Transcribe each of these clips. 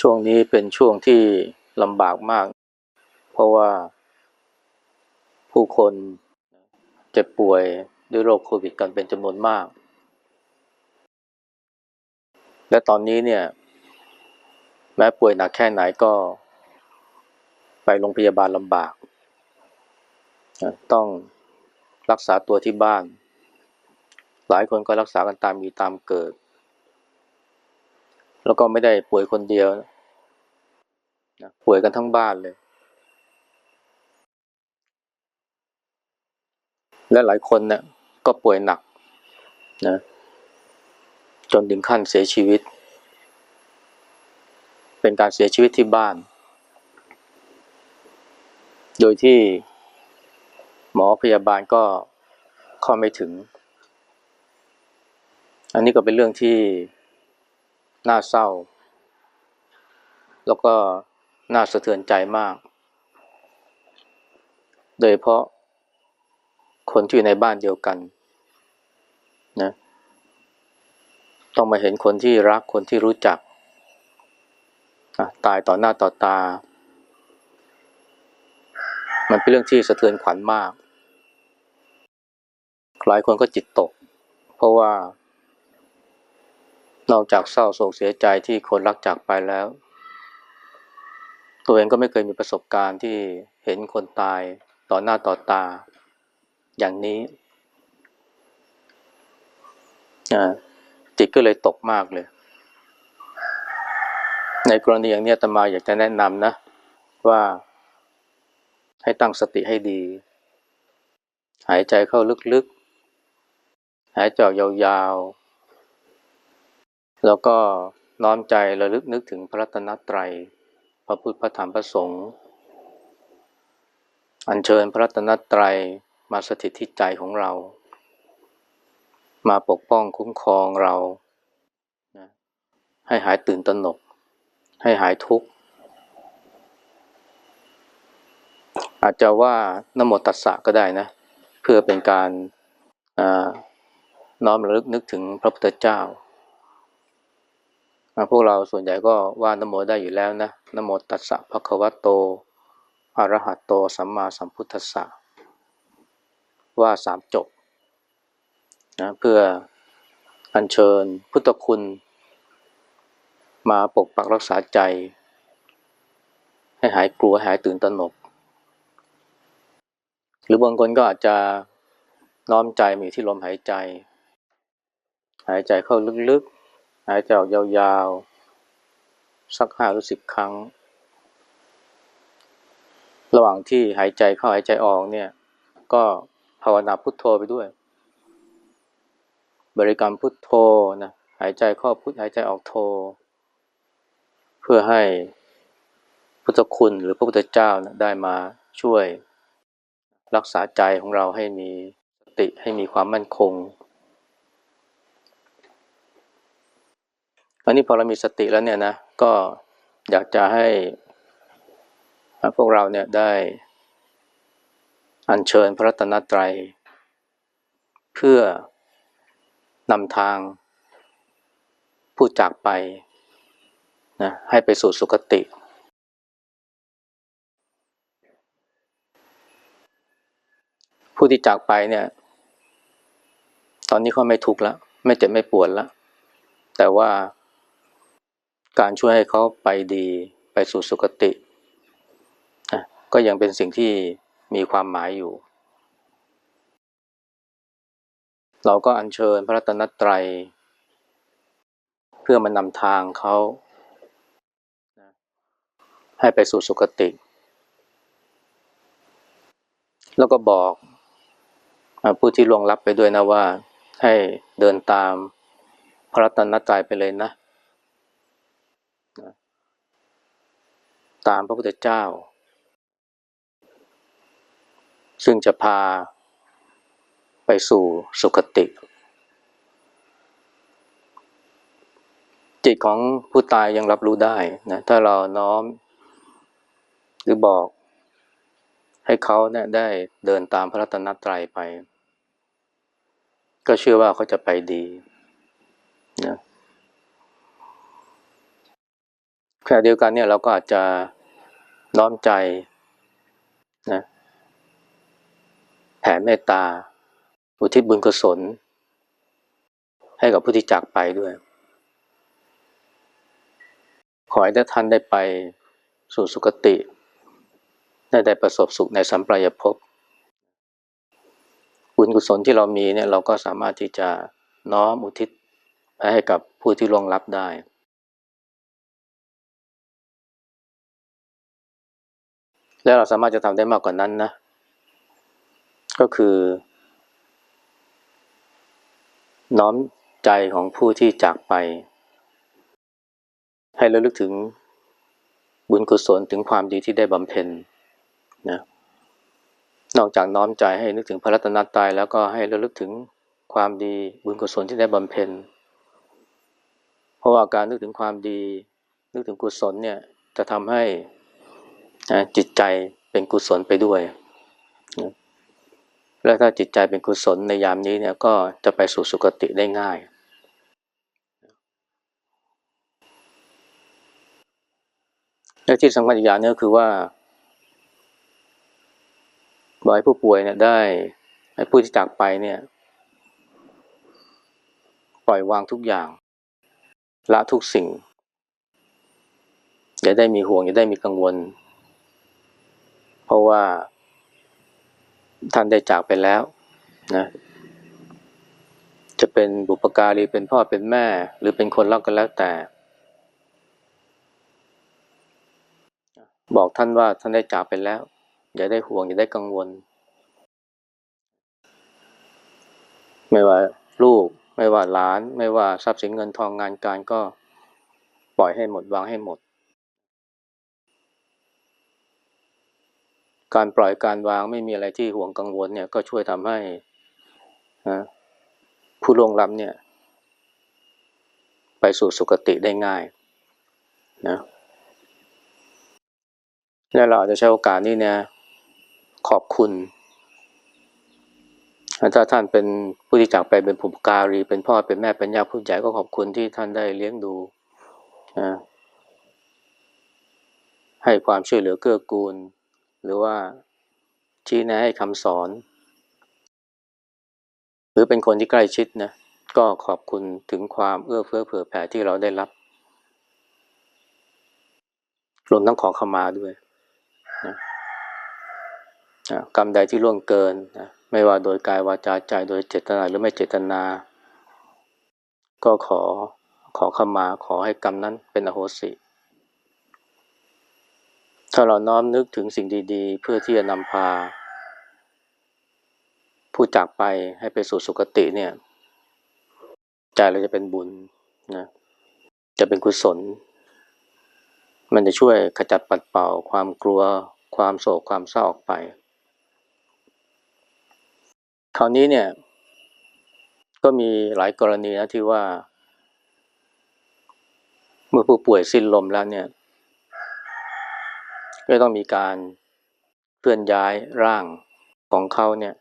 ช่วงนี้เป็นช่วงที่ลำบากมาก เพราะว่าผู้คนเจ็บป่วยด้วยโรคโควิดกันเป็นจำนวนมาก และตอนนี้เนี่ย แม้ป่วยหนักแค่ไหนก็ไปโรงพยาบาลลำบาก ต้องรักษาตัวที่บ้าน หลายคนก็รักษากันตามมีตามเกิด แล้วก็ไม่ได้ป่วยคนเดียวนะป่วยกันทั้งบ้านเลย และหลายคนเนี่ยก็ป่วยหนักนะจนถึงขั้นเสียชีวิต เป็นการเสียชีวิตที่บ้าน โดยที่หมอพยาบาลก็เข้าไม่ถึง อันนี้ก็เป็นเรื่องที่ น่าเศร้า แล้วก็น่าสะเทือนใจมาก โดยเฉพาะคนที่อยู่ในบ้านเดียวกันนะต้องมาเห็นคนที่รักคนที่รู้จัก ตายต่อหน้าต่อตา มันเป็นเรื่องที่สะเทือนขวัญมาก หลายคนก็จิตตก เพราะว่า นอกจากเศร้าโศกเสียใจที่คนรักจากไปแล้ว ตัวเองก็ไม่เคยมีประสบการณ์ที่เห็นคนตายต่อหน้าต่อตา อย่างนี้จิตก็เลยตกมากเลย ในกรณีอย่างนี้ตมาอยากจะแนะนำนะ ว่าให้ตั้งสติให้ดี หายใจเข้าลึกๆ หายใจออกยาวๆ แล้วก็น้อมใจระลึกนึกถึงพระรัตนตรัย พระพุทธพระธรรมพระสงฆ์อัญเชิญพระรัตนตรัยมาสถิตที่ใจของเรา มาปกป้องคุ้มครองเรานะให้หายตื่นตระหนก ให้หายทุกข์ อาจจะว่านโมตัสสะก็ได้นะ เพื่อเป็นการน้อมระลึกนึกถึงพระพุทธเจ้า พวกเราส่วนใหญ่ก็ว่านโมได้อยู่แล้วนะนโมตัสสะภะคะวะโตอระหะโตสัมมาสัมพุทธัสสะว่าสามจบนะเพื่ออัญเชิญพุทธคุณ มาปกปักรักษาใจ ให้หายกลัวหายตื่นตระหนก หรือบางคนก็อาจจะน้อมใจมีที่ลมหายใจ หายใจเข้าลึกๆ หายใจออกยาวๆ สักห้าหรือสิบครั้ง ระหว่างที่หายใจเข้าหายใจออกเนี่ย ก็ภาวนาพุทโธไปด้วย บริกรรมพุทโธนะหายใจเข้าพุทหายใจออกโธเพื่อให้พุทธคุณหรือพระพุทธเจ้านะได้มาช่วยรักษาใจของเราให้มีสติให้มีความมั่นคง อันนี้พอเรามีสติแล้วเนี่ยนะ ก็อยากจะให้พวกเราเนี่ยได้ อัญเชิญพระรัตนตรัย เพื่อนำทางผู้จากไปนะให้ไปสู่สุคติ ผู้ที่จากไปเนี่ย ตอนนี้เขาไม่ทุกข์แล้ว ไม่เจ็บไม่ปวดแล้ว แต่ว่า การช่วยให้เขาไปดีไปสู่สุคติ ก็ยังเป็นสิ่งที่มีความหมายอยู่ เราก็อัญเชิญพระรัตนตรัย เพื่อมานำทางเขาให้ไปสู่สุคติ แล้วก็บอกผู้ที่ล่วงลับไปด้วยนะว่า ให้เดินตามพระรัตนตรัยไปเลยนะ ตามพระพุทธเจ้า ซึ่งจะพาไปสู่สุคติ จิตของผู้ตายยังรับรู้ได้นะถ้าเราน้อม หรือบอกให้เขาเนี่ยได้เดินตามพระรัตนตรัยไป ก็เชื่อว่าเขาจะไปดีนะขณะเดียวกันเนี่ยเราก็อาจจะ น้อมใจนะแผ่เมตตา อุทิศบุญกุศล ให้กับผู้ที่จากไปด้วย ขอให้ท่านได้ไปสู่สุคติ ได้ได้ประสบสุขในสัมปรายภพบุญกุศลที่เรามีเนี่ยเราก็สามารถที่จะน้อมอุทิศให้กับผู้ที่ล่วงลับได้ แล้วเราสามารถจะทำได้มากกว่านั้นนะ ก็คือ น้อมใจของผู้ที่จากไป ให้ระลึกถึงบุญกุศลถึงความดีที่ได้บำเพ็ญนะนอกจากน้อมใจให้นึกถึงพระรัตนตรัยแล้วก็ให้ระลึกถึงความดีบุญกุศลที่ได้บำเพ็ญ เพราะว่าการนึกถึงความดี นึกถึงกุศลเนี่ยจะทำให้ จิตใจเป็นกุศลไปด้วยนะและถ้าจิตใจเป็นกุศลในยามนี้เนี่ยก็จะไปสู่สุคติได้ง่าย และที่สำคัญอีกอย่างนึงก็คือว่าบอยผู้ป่วยเนี่ยได้ให้ผู้ที่จากไปเนี่ย ปล่อยวางทุกอย่าง ละทุกสิ่งอย่าได้มีห่วงอย่าได้มีกังวล เพราะว่า ท่านได้จากไปแล้วนะ จะเป็นบุปการีเป็นพ่อเป็นแม่ หรือเป็นคนรักกันแล้วแต่ บอกท่านว่าท่านได้จากไปแล้ว อย่าได้ห่วง อย่าได้กังวล ไม่ว่าลูก ไม่ว่าหลาน ไม่ว่าทรัพย์สินเงินทองงานการก็ปล่อยให้หมดวางให้หมด การปล่อยการวางไม่มีอะไรที่ห่วงกังวลเนี่ยก็ช่วยทำให้ผู้ล่วงลับเนี่ย ไปสู่สุคติได้ง่ายนะและเราอาจจะใช้โอกาสนี้เนี่ย ขอบคุณถ้าท่านเป็นผู้ที่จากไปเป็นผู้การี เป็นพ่อเป็นแม่เป็นญาติผู้ใหญ่ก็ขอบคุณที่ท่านได้เลี้ยงดูให้ความช่วยเหลือเกื้อกูล หรือว่าชี้แนะให้คำสอน หรือเป็นคนที่ใกล้ชิดนะก็ขอบคุณถึงความเอื้อเฟื้อเผื่อแผ่ที่เราได้รับรวมทั้งขอขมาด้วยนะกรรมใดที่ล่วงเกินนะไม่ว่าโดยกายวาจาใจโดยเจตนาหรือไม่เจตนา ก็ขอขอขมาขอให้กรรมนั้นเป็นอโหสิ ถ้าเราน้อมนึกถึงสิ่งดีๆ เพื่อที่จะนำพา ผู้จากไปให้ไปสู่สุคติเนี่ย ใจเราจะเป็นบุญนะ จะเป็นกุศล มันจะช่วยขจัดปัดเป่า ความกลัว ความโศกความเศร้าออกไป คราวนี้เนี่ย ก็มีหลายกรณีนะที่ว่า เมื่อผู้ป่วยสิ้นลมแล้วเนี่ย ก็ต้องมีการเคลื่อนย้ายร่างของเขาเนี่ย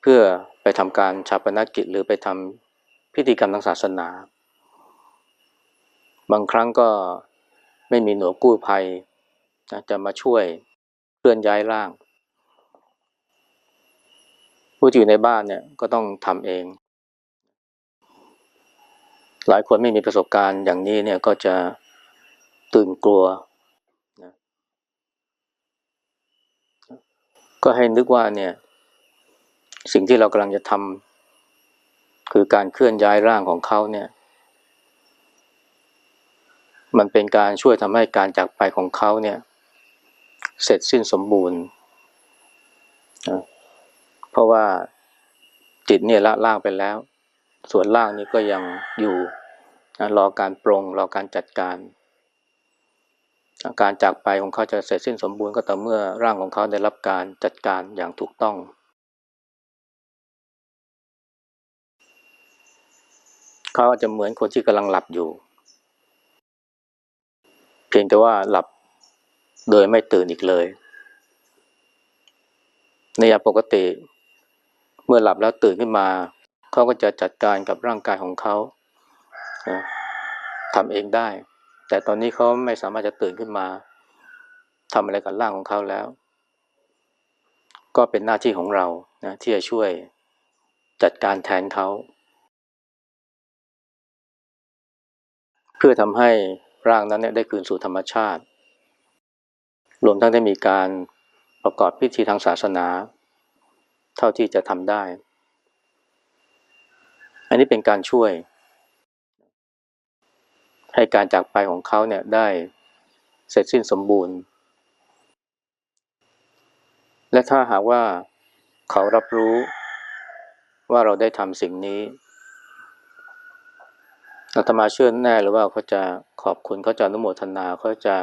เพื่อไปทำการชาปนกิจหรือไปทำพิธีกรรมทางศาสนา บางครั้งก็ไม่มีหน่วยกู้ภัยนะจะมาช่วยเคลื่อนย้ายร่าง ผู้อยู่ในบ้านเนี่ยก็ต้องทำเอง หลายคนไม่มีประสบการณ์อย่างนี้เนี่ยก็จะ ตื่นกลัวนะก็ให้นึกว่าเนี่ย สิ่งที่เรากำลังจะทำคือการเคลื่อนย้ายร่างของเขาเนี่ย มันเป็นการช่วยทำให้การจากไปของเขาเนี่ย เสร็จสิ้นสมบูรณ์นะเพราะว่าจิตเนี่ยละล่างไปแล้ว ส่วนล่างนี้ก็ยังอยู่นะรอการปรงรอการจัดการ การจากไปของเขาจะเสร็จสิ้นสมบูรณ์ก็ต่อเมื่อร่างของเขาได้รับการจัดการอย่างถูกต้อง เขาอาจจะเหมือนคนที่กำลังหลับอยู่ เพียงแต่ว่าหลับโดยไม่ตื่นอีกเลย ในยามปกติเมื่อหลับแล้วตื่นขึ้นมา เขาก็จะจัดการกับร่างกายของเขาทำเองได้ แต่ตอนนี้เขาไม่สามารถจะตื่นขึ้นมาทำอะไรกับร่างของเขาแล้ว ก็เป็นหน้าที่ของเรานะที่จะช่วยจัดการแทนเขาเพื่อทำให้ร่างนั้นเนี่ยได้คืนสู่ธรรมชาติ รวมทั้งได้มีการประกอบพิธีทางศาสนา เท่าที่จะทำได้ อันนี้เป็นการช่วย ให้การจากไปของเขาเนี่ยได้เสร็จสิ้นสมบูรณ์ และถ้าหากว่าเขารับรู้ว่าเราได้ทำสิ่งนี้อาตมาเชื่อแน่หรือว่าเขาจะขอบคุณเขาจะนุโมทนาเขาจะ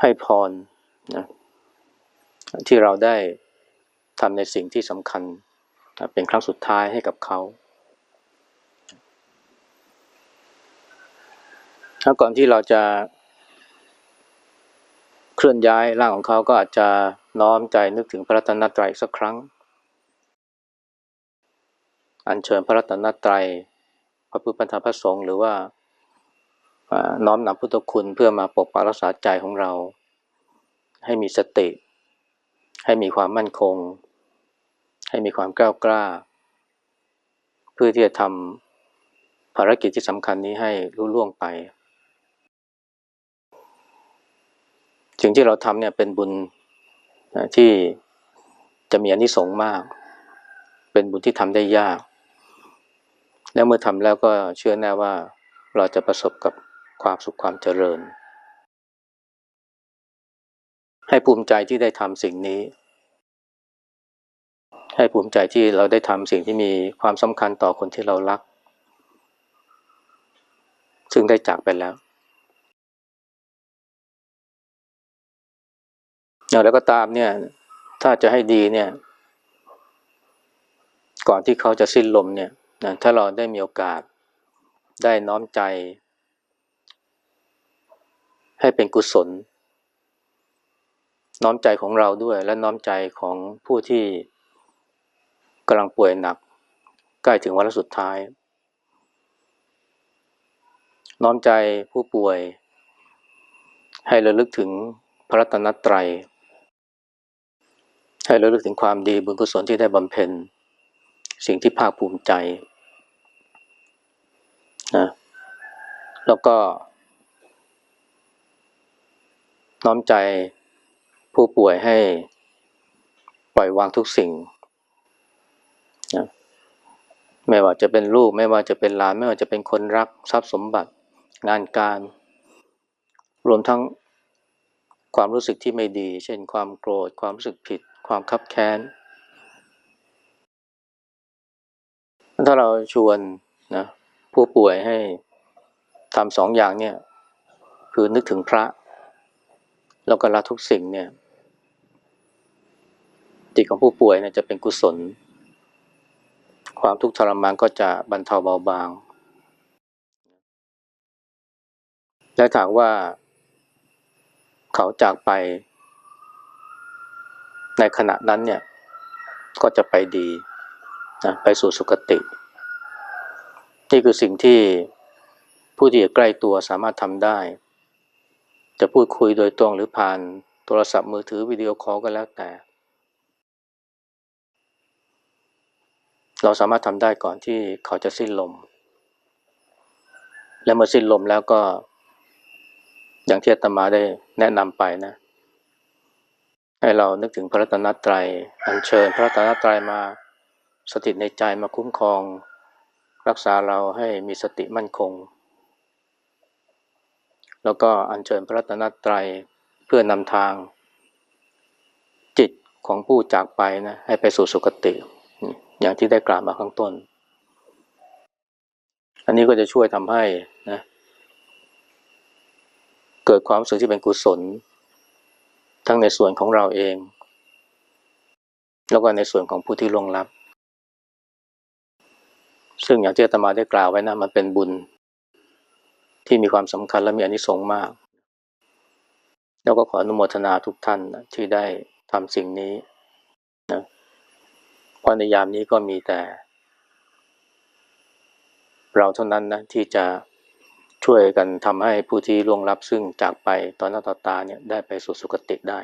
ให้พรนะที่เราได้ทำในสิ่งที่สำคัญ เป็นครั้งสุดท้ายให้กับเขา ถ้าก่อนที่เราจะเคลื่อนย้ายร่างของเขาก็อาจจะน้อมใจนึกถึงพระรัตนตรัยสักครั้ง อัญเชิญพระรัตนตรัยพระพุทธธรรมพระสงฆ์หรือว่าน้อมนำพุทธคุณเพื่อมาปกปักรักษาใจของเรา ให้มีสติ ให้มีความมั่นคง ให้มีความกล้ากล้า เพื่อที่จะทำภารกิจที่สำคัญนี้ให้รุ่ล่วงไป สิ่งที่เราทำเนี่ยเป็นบุญที่จะมีอนิสงส์มาก เป็นบุญที่ทำได้ยาก แล้วเมื่อทำแล้วก็เชื่อแน่ว่าเราจะประสบกับความสุขความเจริญ ให้ภูมิใจที่ได้ทำสิ่งนี้ ให้ภูมิใจที่เราได้ทำสิ่งที่มีความสำคัญต่อคนที่เรารัก ซึ่งได้จากไปแล้ว อย่างไรก็ตามเนี่ย ถ้าจะให้ดีเนี่ย ก่อนที่เขาจะสิ้นลมเนี่ยนะถ้าเราได้มีโอกาสได้น้อมใจ ให้เป็นกุศล น้อมใจของเราด้วย และน้อมใจของผู้ที่กำลังป่วยหนัก ใกล้ถึงวันสุดท้าย น้อมใจผู้ป่วย ให้ระลึกถึงพระรัตนตรัย ให้เราลึกถึงความดีบุญกุศลที่ได้บำเพ็ญ สิ่งที่ภาคภูมิใจนะแล้วก็ น้อมใจผู้ป่วยให้ปล่อยวางทุกสิ่งนะไม่ว่าจะเป็นลูก ไม่ว่าจะเป็นหลาน ไม่ว่าจะเป็นคนรักทรัพย์สมบัติงานการ รวมทั้งความรู้สึกที่ไม่ดี เช่นความโกรธความรู้สึกผิด ความคับแค้น ถ้าเราชวนนะผู้ป่วยให้ทำสองอย่างเนี่ย คือนึกถึงพระ แล้วก็ละทุกสิ่งเนี่ยจิตของผู้ป่วยเนี่ยจะเป็นกุศล ความทุกข์ทรมานก็จะบรรเทาเบาบาง และถามว่าเขาจากไป ในขณะนั้นเนี่ยก็จะไปดีนะไปสู่สุคติ นี่คือสิ่งที่ผู้ที่ใกล้ตัวสามารถทำได้ จะพูดคุยโดยตรงหรือผ่านโทรศัพท์มือถือวิดีโอคอลก็แล้วแต่ เราสามารถทำได้ก่อนที่เขาจะสิ้นลม และเมื่อสิ้นลมแล้วก็ อย่างที่อาตมาได้แนะนำไปนะ ให้เรานึกถึงพระรัตนตรัยอัญเชิญพระรัตนตรัยมาสถิตในใจมาคุ้มครอง รักษาเราให้มีสติมั่นคง แล้วก็อัญเชิญพระรัตนตรัยเพื่อนำทาง จิตของผู้จากไปนะให้ไปสู่สุคติ อย่างที่ได้กล่าวมาข้างต้น อันนี้ก็จะช่วยทำให้นะเกิดความรู้สึกที่เป็นกุศล ทั้งในส่วนของเราเอง แล้วก็ในส่วนของผู้ที่ลงรับ ซึ่งอย่างที่อาตมาได้กล่าวไว้นะมันเป็นบุญ ที่มีความสำคัญและมีอนิสงส์มาก แล้วก็ขออนุโมทนาทุกท่านนะที่ได้ทำสิ่งนี้นะเพราะในยามนี้ก็มีแต่ เราเท่านั้นนะที่จะ ช่วยกันทำให้ผู้ที่ล่วงลับซึ่งจากไปตอนหน้าต่อตาเนี่ยได้ไปสู่สุคติได้